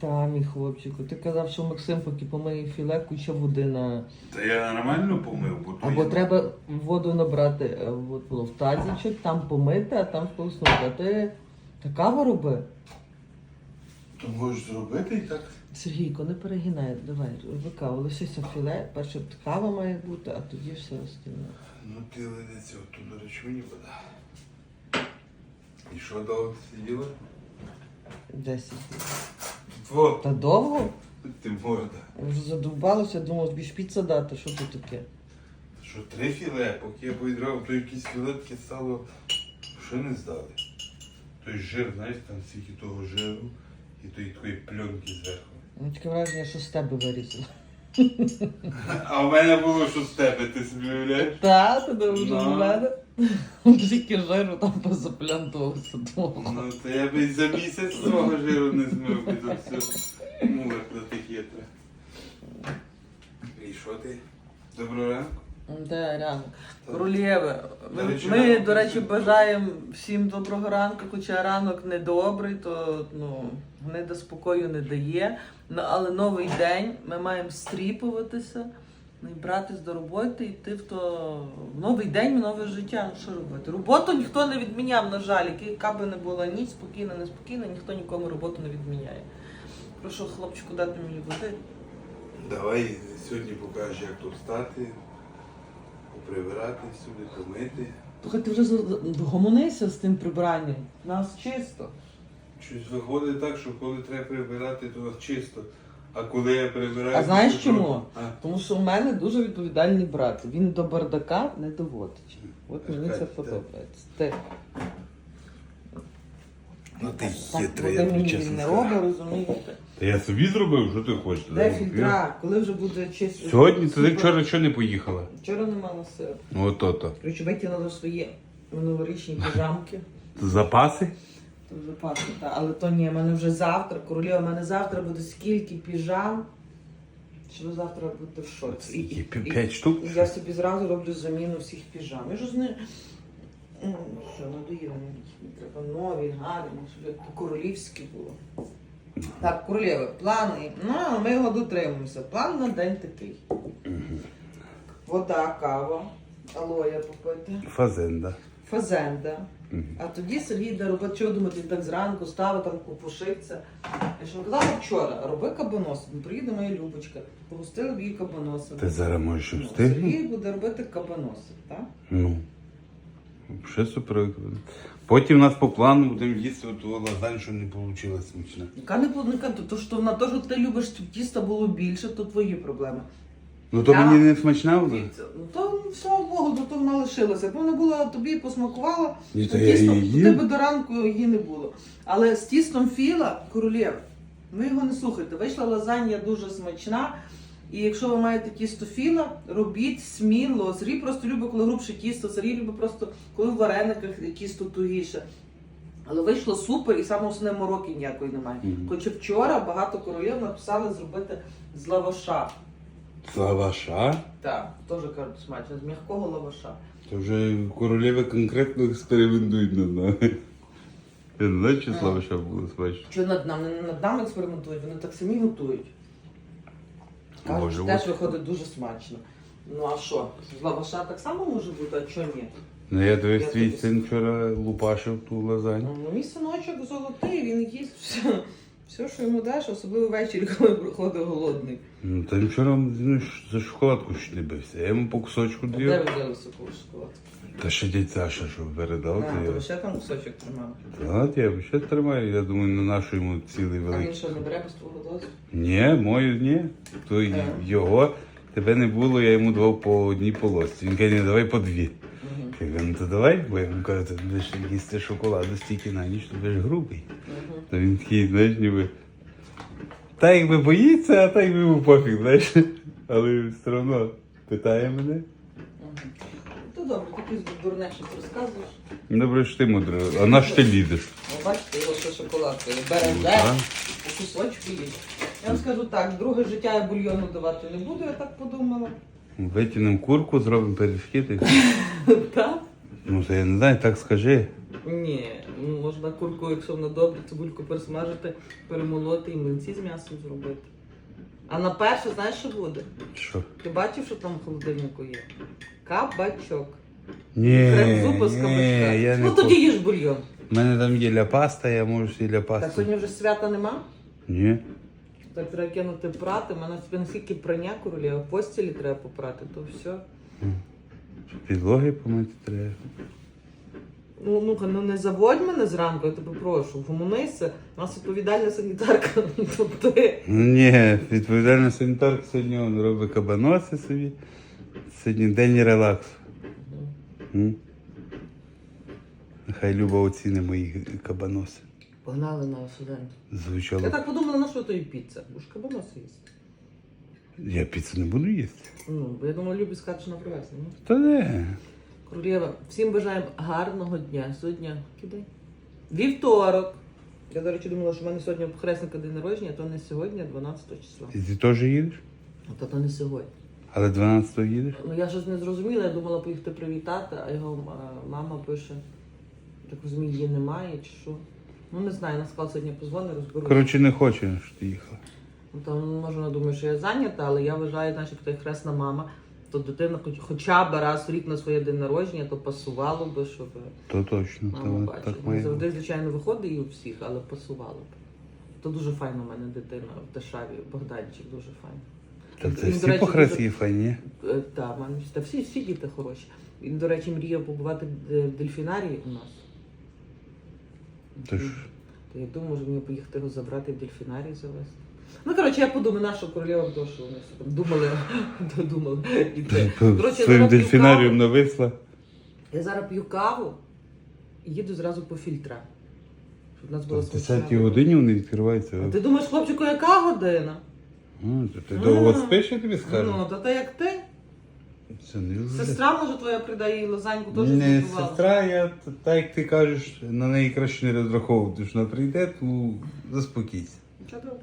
Та, мій хлопчику, ти казав, що Максим, поки помиє філе, куча води на. Та я нормально помив, бо то Або я- треба воду набрати е, от, в тазічок, там помити, а там вкуснути. А ти така роби. То можеш зробити і так. Сергійко, не перегинай, давай, роби каву, лишися філе, перше кава має бути, а тоді все остальне. Ну ти ледеться, тут, до речі, мені вода. І що довго сиділа? Десять. Вот, Та довго? ти морда. Я Вже задовбалося, думав, тобі шпіца дати, що тут таке? Що три філе, поки я поїдрав, то якісь філетки стало, що не здали. Той жир, знаєш, там стільки того жиру і тої такої пленки зверху. Ну, таке враження, що з тебе вирізали. А в мене було що з тебе, ти собі уявляєш? Та, ти думаєш, що з мене? Тільки жиру там позаплянтувався довго. Ну, то я би за місяць свого жиру не змив би за все. до тих є. І що ти? Доброго ранку. Де ранок. Королєве, До ми, речі, ми, ранок до речі, бажаємо всім доброго ранку, хоча ранок недобрий, то ну, гнида спокою не дає. Ну, але новий день, ми маємо стріпуватися, ну, і братись до роботи, йти в то в новий день, в нове життя. Ну, що робити? Роботу ніхто не відміняв, на жаль, яка би не була ніч, спокійна, неспокійна, ніхто нікому роботу не відміняє. Прошу хлопчику дати мені води. Давай сьогодні покажеш, як тут стати, поприбирати сюди, помити. Слухай, ти вже гомонися з тим прибранням. У Нас чисто. Щось виходить так, що коли треба прибирати, то чисто. А коли я прибираю. А знаєш то чому? А, Тому що у мене дуже відповідальний брат. Він до бардака не доводить. От мені це подобається. Ти Ну ти хитрий, я тобі чесно не скажу. розумієте? Та я собі зробив, що ти хочеш? Де фільтра? Коли вже буде чисто? Сьогодні ти Супер. вчора що не поїхала? Вчора не мала сил. Ну ото то. Коротше, витягнула свої новорічні піжамки. Запаси? То вже пасно, та. Але то ні, в мене вже завтра, королева, в мене завтра буде скільки піжам, що ви завтра будете в шоці. І- і- і- П'ять штук? І Я собі зразу роблю заміну всіх піжам. Я ж з не... Що, надоїло мені. Треба нові, гарні, щоб як по-королівськи було. Так, королєви, плани. Ну, а ми його дотримуємося. План на день такий. Вода, кава, алоя попити, Фазенда. фазенда. А тоді Сергій де робить, що ви думаєте, він так зранку ставить, там купушиться. Я ж вам казала вчора, роби кабанос. Приїде моя Любочка, погостили б її кабаносом. Ти зараз можеш Ну, встигнути? Сергій буде робити кабаноси, так? Ну. Ще супер. Потім у нас по плану будемо їсти от лазань, що не вийшло смачно. Яка не планика, то, то що на те, що ти любиш, щоб тіста було більше, то твої проблеми. Ну то Я- мені не смачна? Дивіться, Ну то слава Богу, то, то вона лишилася. Якби вона була тобі посмакувала, Ні, то то я тісто її у їм. тебе до ранку її не було. Але з тістом філа королєв, ви його не слухайте. Вийшла лазанья дуже смачна. І якщо ви маєте тісто філа, робіть сміло. Сергій просто любить, коли грубше тісто, Сергій любить просто, коли в варениках тісто тугіше. Але вийшло супер і саме основне мороки ніякої немає. Мгм. Хоча вчора багато королів написали зробити з лаваша. З лаваша? Так, теж кажуть смачно, з м'якого лаваша. То вже королеви конкретно експериментують над нами. Я не знаю, чи з лаваша було смачно. Що над нами не над нами експериментують, вони так самі готують. Ось. теж виходить дуже смачно. Ну а що? З лаваша так само може бути, а чого ні? Ну я дивись, Я твій тобі- син вчора лупашив ту лазань. Ну, мій синочок золотий, він їсть все, все, що йому даш, особливо ввечері, коли приходить голодний. Ну та він вчора ну, за шоколадку ще не бився. Я йому по кусочку А Де ви взяли таку шоколадку? Та ще дядь Саша, що передав, А, то ви ще там кусочок тримали. От я ще тримаю, я думаю, на нашу йому цілий А він що, не бере без твого дозволу? Ні, мою ні. То й Е. його тебе не було, я йому давав по одній полосці. Він каже, ні, давай по дві. Я ну то давай, бо я йому кажу, ти будеш їсти шоколаду стільки на ніч, то будеш грубий. Угу. То він такий, знаєш, ніби. Та якби боїться, а так би йому пофіг, знаєш. Але все одно питає мене. То добре, ти якось дурне щось розказуєш. Добре, що ти мудро, а наш ти лідиш. Ну, бачите, його ще шоколадкою. Бере, Ну, так. по кусочку їсть. Я вам скажу так, друге життя я бульйону давати не буду, я так подумала. Витягнемо курку, зробимо. Ти... Так? Ну, то я не знаю, так скажи. Ні, ну, можна курку, якщо вона добре, цибульку пересмажити, перемолоти і млинці з м'ясом зробити. А на перше, знаєш, що буде? Що? Ти бачив, що там в холодильнику є? Кабачок. Ні, Крем-зупа з ні, кабачка. я не ну тоді їж бульйон. У мене там є ля паста, я можу і ля Так пасту. сьогодні вже свята нема. Ні. Так треба кинути прати. У мене собі наскільки прання королєва, постілі треба попрати, то все. Підлоги помити треба. Ну, ну, ну не заводь мене зранку, я тебе прошу. Гуманися, у нас відповідальна санітарка. то ти. Ну ні, відповідальна санітарка сьогодні он робить кабаноси собі. Сьогодні день релаксу. М? Нехай Люба оціни мої кабаноси. Погнали на студент. Я так подумала, на що тобі піца? Бо ж кабаноси їсти. Я піцу не буду їсти. Ну, бо я думаю, любі скаже, що на привезли. Ну. Та де? Королєва, всім бажаємо гарного дня. Сьогодні кидай. Вівторок. Я, до речі, думала, що в мене сьогодні у хресника день народження, а то не сьогодні, а 12 числа. І ти теж їдеш? А то, то не сьогодні. Але 12-го їдеш? Ну я щось не зрозуміла, я думала поїхати привітати, а його а, мама пише, так розумію, її немає чи що. Ну не знаю, на склад сьогодні позвоню, розберуся. Коротше, не щоб ти їхала. Ну, Там може вона думає, що я зайнята, але я вважаю, знаєш, як ти хресна мама, то дитина хоч, хоча б раз в рік на своє день народження, то пасувало би, щоб То точно, мама то бачила. так Не має. завжди, звичайно, виходить і у всіх, але пасувало б. То дуже файна у мене дитина в Ташаві, Богданчик, дуже файна. Так це Він, до всі речі, дуже- файні. Е, Та, в та всі, всі діти хороші. Він, до речі, мріяв побувати е, в дельфінарії у нас. Тож, То я думаю, може мені поїхати його забрати в дельфінарій завести. Ну, коротше, я подумаю, нашу королева, що вони все там думали, додумали. І те. Коротше, я своїм зараз п'ю дельфінарієм нависла. Я зараз п'ю каву і їду зразу по фільтра. Щоб у нас була В смачна 10 вода. годині вони відкриваються. А ти думаєш, хлопчику, яка година? Ну, то ти довго спиш, я тобі скажу. Ну, то ти як ти? Це не. Сестра, може, твоя придає їй лазаньку, теж Не зготувала. сестра, я т- так як ти кажеш, на неї краще не розраховувати, що вона прийде, то заспокійся. Нічого добре.